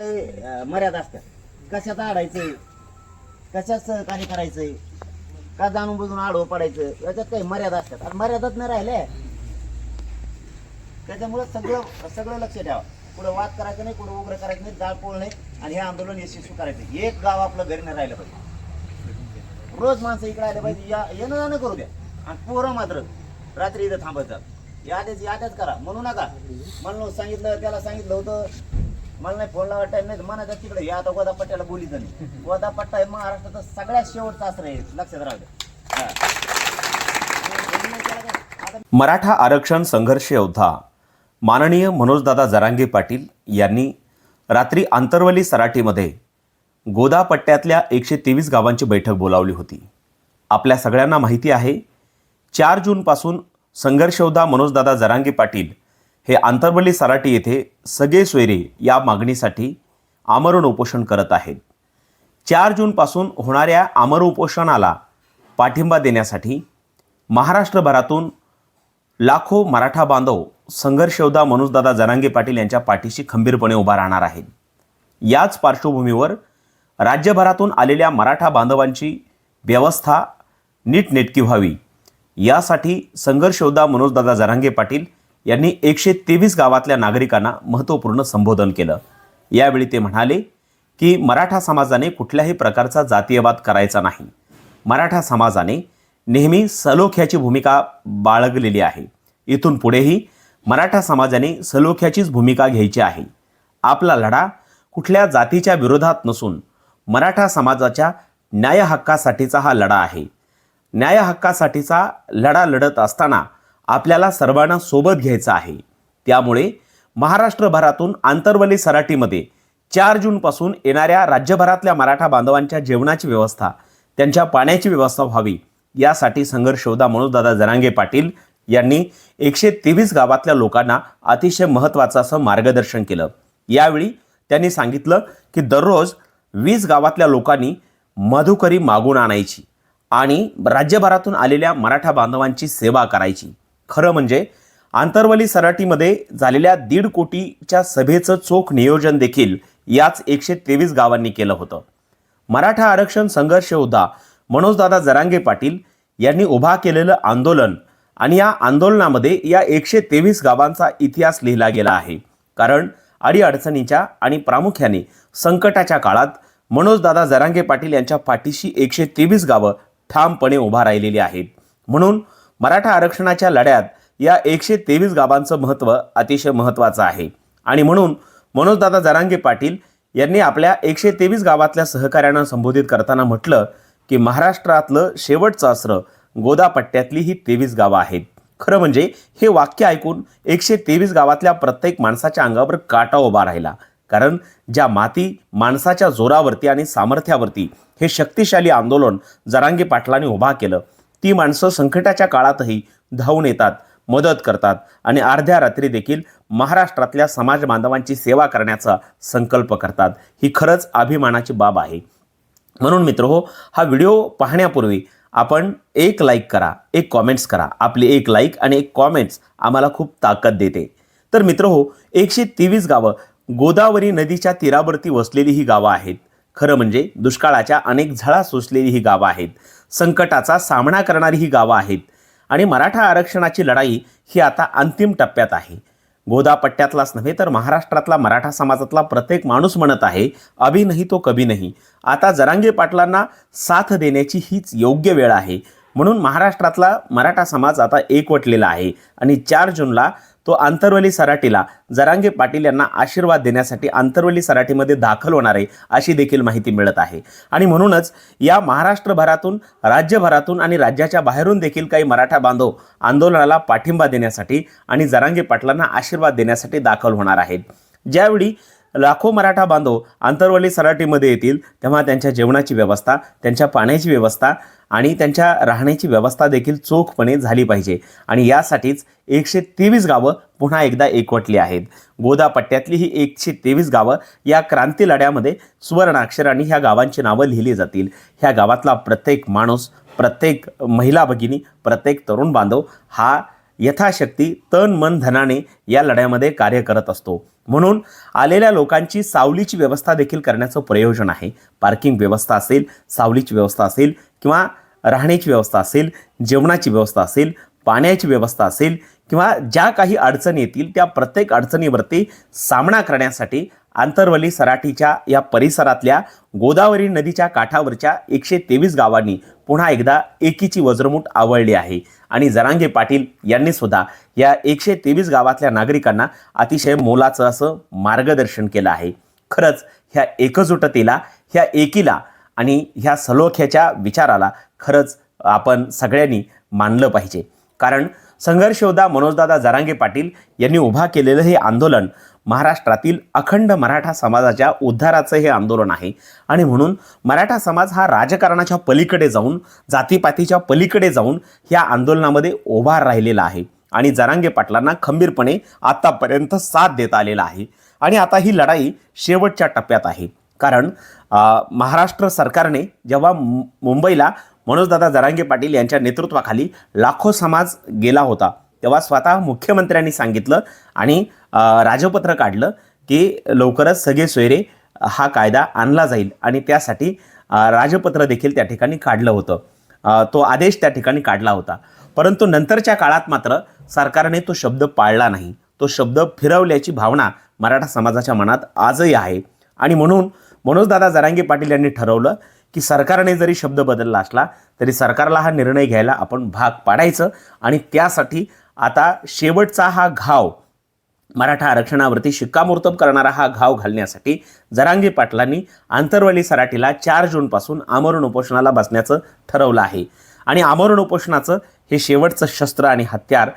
मर्यादा असतात. कशात आडायचंय कशात सहकार्य करायचंय? का जाणून बुजून आडवं पडायचं? याच्यात काही मर्यादा असतात. आणि मर्यादाच नाही राहिल्या त्याच्यामुळे सगळं सगळं लक्ष ठेवा कुठं वाद करायचं नाही कुठं उग्र करायचं नाही जाळ पोळ नाही आणि हे आंदोलन यशस्वी करायचं एक गाव आपलं घरी नाही राहिलं पाहिजे. रोज माणसं इकडे आले पाहिजे. या येणं जाणं करू द्या. आणि पोरं मात्र रात्री इथं थांबत जात याद्याच याद्याच करा. म्हणू नका. म्हणलं सांगितलं त्याला सांगितलं होतं मला नाही फोन लावा टाईम नाही म्हणायचं तिकडे या आता गोदापट्ट्याला बोली बोलीच नाही. हे महाराष्ट्राचा सगळ्यात शेवटचा आश्रय आहे लक्षात राहू द्या. मराठा आरक्षण संघर्ष योद्धा माननीय मनोजदादा जरांगे पाटील यांनी रात्री आंतरवली सराटीमध्ये गोदापट्ट्यातल्या एकशे तेवीस गावांची बैठक बोलावली होती. आपल्या सगळ्यांना माहिती आहे चार जूनपासून संघर्षयोद्धा मनोजदादा जरांगे पाटील हे आंतरवली सराटी येथे सगळे सोयरे या मागणीसाठी आमरण उपोषण करत आहेत. चार जूनपासून होणाऱ्या आमर उपोषणाला पाठिंबा देण्यासाठी महाराष्ट्रभरातून लाखो मराठा बांधव संघर्षयोद्धा मनोजदादा जनांगे पाटील यांच्या पाठीशी खंबीरपणे उभा राहणार आहेत. याच पार्श्वभूमीवर राज्यभरातून आलेल्या मराठा बांधवांची व्यवस्था नीटनेटकी व्हावी. यासाठी संघर्षयोद्धा मनोजदादा जरांगे पाटील यांनी एकशे तेवीस गावातल्या नागरिकांना महत्त्वपूर्ण संबोधन केलं. यावेळी ते म्हणाले की मराठा समाजाने कुठल्याही प्रकारचा जातीयवाद करायचा नाही. मराठा समाजाने नेहमी सलोख्याची भूमिका बाळगलेली आहे. इथून पुढेही मराठा समाजाने सलोख्याचीच भूमिका घ्यायची आहे. आपला लढा कुठल्या जातीच्या विरोधात नसून मराठा समाजाच्या न्याय हक्कासाठीचा हा लढा आहे. न्याय हक्कासाठीचा लढा लढत असताना आपल्याला सर्वांना सोबत घ्यायचं आहे. त्यामुळे महाराष्ट्रभरातून आंतरवली सराटीमध्ये चार जूनपासून येणाऱ्या राज्यभरातल्या मराठा बांधवांच्या जेवणाची व्यवस्था त्यांच्या पाण्याची व्यवस्था व्हावी यासाठी संघर्ष योद्धा मनोजदादा जरांगे पाटील यांनी एकशे तेवीस गावातल्या लोकांना अतिशय महत्त्वाचं असं मार्गदर्शन केलं. यावेळी त्यांनी सांगितलं की दररोज वीस गावातल्या लोकांनी मधुकरी मागून आणायची आणि राज्यभरातून आलेल्या मराठा बांधवांची सेवा करायची. खरं म्हणजे आंतरवली सराटीमध्ये झालेल्या दीड कोटीच्या सभेचं चोख नियोजन देखील याच एकशे तेवीस गावांनी केलं होतं. मराठा आरक्षण संघर्ष योद्धा मनोजदादा जरांगे पाटील यांनी उभा केलेलं आंदोलन आणि या आंदोलनामध्ये या एकशे तेवीस गावांचा इतिहास लिहिला गेला आहे. कारण अडीअडचणीच्या आणि प्रामुख्याने संकटाच्या काळात मनोजदादा जरांगे पाटील यांच्या पाठीशी एकशे तेवीस गावं ठामपणे उभा राहिलेली आहेत. म्हणून मराठा आरक्षणाच्या लढ्यात या एकशे तेवीस गावांचं महत्त्व अतिशय महत्त्वाचं आहे. आणि म्हणून मनोजदादा जरांगे पाटील यांनी आपल्या एकशे तेवीस गावातल्या सहकाऱ्यांना संबोधित करताना म्हटलं की महाराष्ट्रातलं शेवटचं अस्त्र गोदापट्ट्यातली ही तेवीस गावं आहेत. खरं म्हणजे हे वाक्य ऐकून एकशे तेवीस गावातल्या प्रत्येक माणसाच्या अंगावर काटा उभा राहिला. कारण ज्या माती माणसाच्या जोरावरती आणि सामर्थ्यावरती हे शक्तिशाली आंदोलन जरांगे पाटलांनी उभा केलं ती माणसं संकटाच्या काळातही धावून येतात मदत करतात आणि अर्ध्या रात्री देखील महाराष्ट्रातल्या समाज बांधवांची सेवा करण्याचा संकल्प करतात. ही खरंच अभिमानाची बाब आहे. म्हणून मित्र हो हा व्हिडिओ पाहण्यापूर्वी आपण एक लाईक करा एक कॉमेंट्स करा. आपली एक लाईक आणि एक कॉमेंट्स आम्हाला खूप ताकद देते. तर मित्र हो एकशे तेवीस गावं गोदावरी नदीच्या तीरावरती वसलेली ही गावं आहेत. खरं म्हणजे दुष्काळाच्या अनेक झळा सोसलेली ही गावं आहेत. संकटाचा सामना करणारी ही गावं आहेत. आणि मराठा आरक्षणाची लढाई ही आता अंतिम टप्प्यात आहे. गोदा पट्ट्यातलाच नव्हे तर महाराष्ट्रातला मराठा समाजातला प्रत्येक माणूस म्हणत आहे अभि नाही तो कभी नाही. आता जरांगे पाटलांना साथ देण्याची हीच योग्य वेळ आहे. म्हणून महाराष्ट्रातला मराठा समाज आता एकवटलेला आहे. आणि चार जूनला तो आंतरवली सराटीला जरांगे पाटील यांना आशीर्वाद देण्यासाठी आंतरवली सराटीमध्ये दाखल होणार आहे अशी देखील माहिती मिळत आहे. आणि म्हणूनच या महाराष्ट्रभरातून राज्यभरातून आणि राज्याच्या बाहेरून देखील काही मराठा बांधव आंदोलनाला पाठिंबा देण्यासाठी आणि जरांगे पाटलांना आशीर्वाद देण्यासाठी दाखल होणार आहेत. ज्यावेळी लाखो मराठा बांधव आंतरवली सराटीमध्ये येतील. तेव्हा त्यांच्या जेवणाची व्यवस्था त्यांच्या पाण्याची व्यवस्था आणि त्यांच्या राहण्याची व्यवस्था देखील चोखपणे झाली पाहिजे. आणि यासाठीच एकशे तेवीस गावं पुन्हा एकदा एकवटली आहेत. गोदापट्ट्यातली ही एकशे तेवीस गावं या क्रांती लढ्यामध्ये सुवर्णाक्षरांनी ह्या गावांची नावं लिहिली जातील. ह्या गावातला प्रत्येक माणूस प्रत्येक महिला भगिनी प्रत्येक तरुण बांधव हा यथाशक्ती तन मन धनाने या लढ्यामध्ये कार्य करत असतो. म्हणून आलेल्या लोकांची सावलीची व्यवस्था देखील करण्याचं प्रयोजन आहे. पार्किंग व्यवस्था असेल सावलीची व्यवस्था असेल किंवा राहण्याची व्यवस्था असेल जेवणाची व्यवस्था असेल पाण्याची व्यवस्था असेल किंवा ज्या काही अडचणी येतील त्या प्रत्येक अडचणीवरती सामना करण्यासाठी आंतरवली सराठीच्या या परिसरातल्या गोदावरी नदीच्या काठावरच्या एकशे तेवीस गावांनी पुन्हा एकदा एकीची वज्रमूठ आवळली आहे. आणि जरांगे पाटील यांनी सुद्धा या एकशे तेवीस गावातल्या नागरिकांना अतिशय मोलाचं असं मार्गदर्शन केलं आहे. खरंच ह्या एकजुटतेला ह्या एकीला आणि ह्या सलोख्याच्या विचाराला खरंच आपण सगळ्यांनी मानलं पाहिजे. कारण संघर्ष योद्धा मनोजदादा जरांगे पाटील यांनी उभा केलेलं हे आंदोलन महाराष्ट्रातील अखंड मराठा समाजाच्या उद्धाराचं हे आंदोलन आहे. आणि म्हणून मराठा समाज हा राजकारणाच्या पलीकडे जाऊन जातीपातीच्या पलीकडे जाऊन या आंदोलनामध्ये उभा राहिलेला आहे. आणि जरांगे पाटलांना खंबीरपणे आतापर्यंत साथ देता आलेला आहे. आणि आता ही लढाई शेवटच्या टप्प्यात आहे. कारण महाराष्ट्र सरकारने जेव्हा मु- मुंबईला मनोजदादा जरांगे पाटील यांच्या नेतृत्वाखाली लाखो समाज गेला होता. तेव्हा स्वतः मुख्यमंत्र्यांनी सांगितलं आणि राजपत्र काढलं की लवकरच सगळे सोयरे हा कायदा आणला जाईल आणि त्यासाठी राजपत्र देखील त्या ठिकाणी काढलं होतं. तो आदेश त्या ठिकाणी काढला होता. परंतु नंतरच्या काळात मात्र सरकारने तो शब्द पाळला नाही. तो शब्द फिरवल्याची भावना मराठा समाजाच्या मनात आजही आहे. आणि म्हणून मनोजदादा जरांगे पाटील यांनी ठरवलं की सरकारने जरी शब्द बदलला असला तरी सरकारला हा निर्णय घ्यायला आपण भाग पाडायचं आणि त्यासाठी आता शेवटचा हा घाव मराठा आरक्षणावरती शिक्कामोर्तब करणारा हा घाव घालण्यासाठी जरांगी पाटलांनी आंतरवली सराटीला चार जूनपासून आमरण उपोषणाला बसण्याचं ठरवलं आहे. आणि आमरण उपोषणाचं हे शेवटचं शस्त्र आणि हत्यार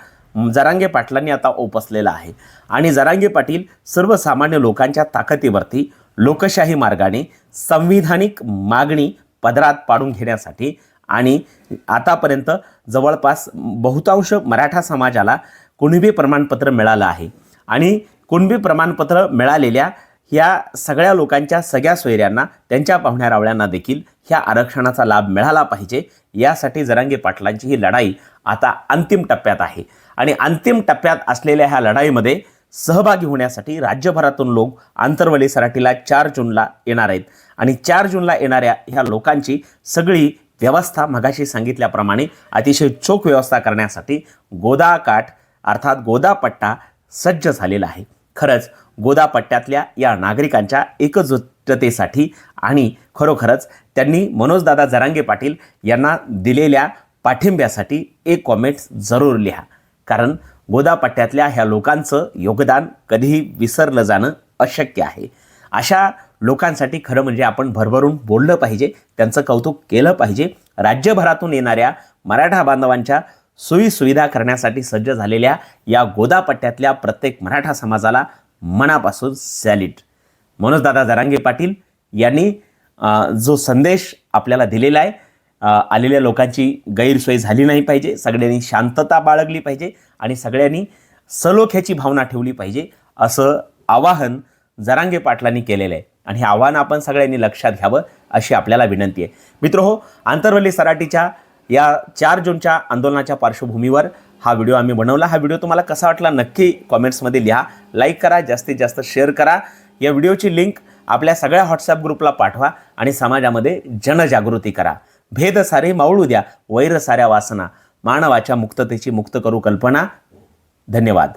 जरांगे पाटलांनी आता ओपसलेलं आहे. आणि जरांगे पाटील सर्वसामान्य लोकांच्या ताकदीवरती लोकशाही मार्गाने संविधानिक मागणी पदरात पाडून घेण्यासाठी आणि आतापर्यंत जवळपास बहुतांश मराठा समाजाला कुणबी प्रमाणपत्र मिळालं आहे. आणि कुणबी प्रमाणपत्र मिळालेल्या ह्या सगळ्या लोकांच्या सगळ्या सोयऱ्यांना त्यांच्या पाहुण्या रावळ्यांना देखील ह्या आरक्षणाचा लाभ मिळाला पाहिजे. यासाठी जरांगे पाटलांची ही लढाई आता अंतिम टप्प्यात आहे. आणि अंतिम टप्प्यात असलेल्या ह्या लढाईमध्ये सहभागी होण्यासाठी राज्यभरातून लोक आंतरवली सराटीला चार जूनला येणार आहेत. आणि चार जूनला येणाऱ्या ह्या लोकांची सगळी व्यवस्था मगाशी सांगितल्याप्रमाणे अतिशय चोख व्यवस्था करण्यासाठी गोदाकाठ अर्थात गोदापट्टा सज्ज झालेला आहे. खरंच गोदा पट्ट्यातल्या या नागरिकांच्या एकजुटतेसाठी आणि खरोखरच त्यांनी मनोजदादा जरांगे पाटील यांना दिलेल्या पाठिंब्यासाठी एक कॉमेंट जरूर लिहा. कारण गोदापट्ट्यातल्या ह्या लोकांचं योगदान कधीही विसरलं जाणं अशक्य आहे. अशा लोकांसाठी खरं म्हणजे आपण भरभरून बोललं पाहिजे त्यांचं कौतुक केलं पाहिजे. राज्यभरातून येणाऱ्या मराठा बांधवांच्या सोयीसुविधा करण्यासाठी सज्ज झालेल्या या गोदापट्ट्यातल्या प्रत्येक मराठा समाजाला मनापासून सॅलिट मनोजदादा जरांगे पाटील यांनी जो संदेश आपल्याला दिलेला आहे आलेल्या लोकांची गैरसोय झाली नाही पाहिजे. सगळ्यांनी शांतता बाळगली पाहिजे आणि सगळ्यांनी सलोख्याची भावना ठेवली पाहिजे असं आवाहन जरांगे पाटलांनी केलेलं आहे. आणि हे आव्हान आपण सगळ्यांनी लक्षात घ्यावं अशी आपल्याला विनंती आहे. मित्र हो आंतरवली सराटीच्या या चार जूनच्या आंदोलनाच्या पार्श्वभूमीवर हा व्हिडिओ आम्ही बनवला. हा व्हिडिओ तुम्हाला कसा वाटला नक्की कॉमेंट्समध्ये लिहा लाईक करा जास्तीत जास्त शेअर करा. या व्हिडिओची लिंक आपल्या सगळ्या व्हॉट्सॲप ग्रुपला पाठवा आणि समाजामध्ये जनजागृती करा. भेद सारे मावळू द्या वैर साऱ्या वासना. मानवाच्या मुक्ततेची मुक्त करू कल्पना. धन्यवाद.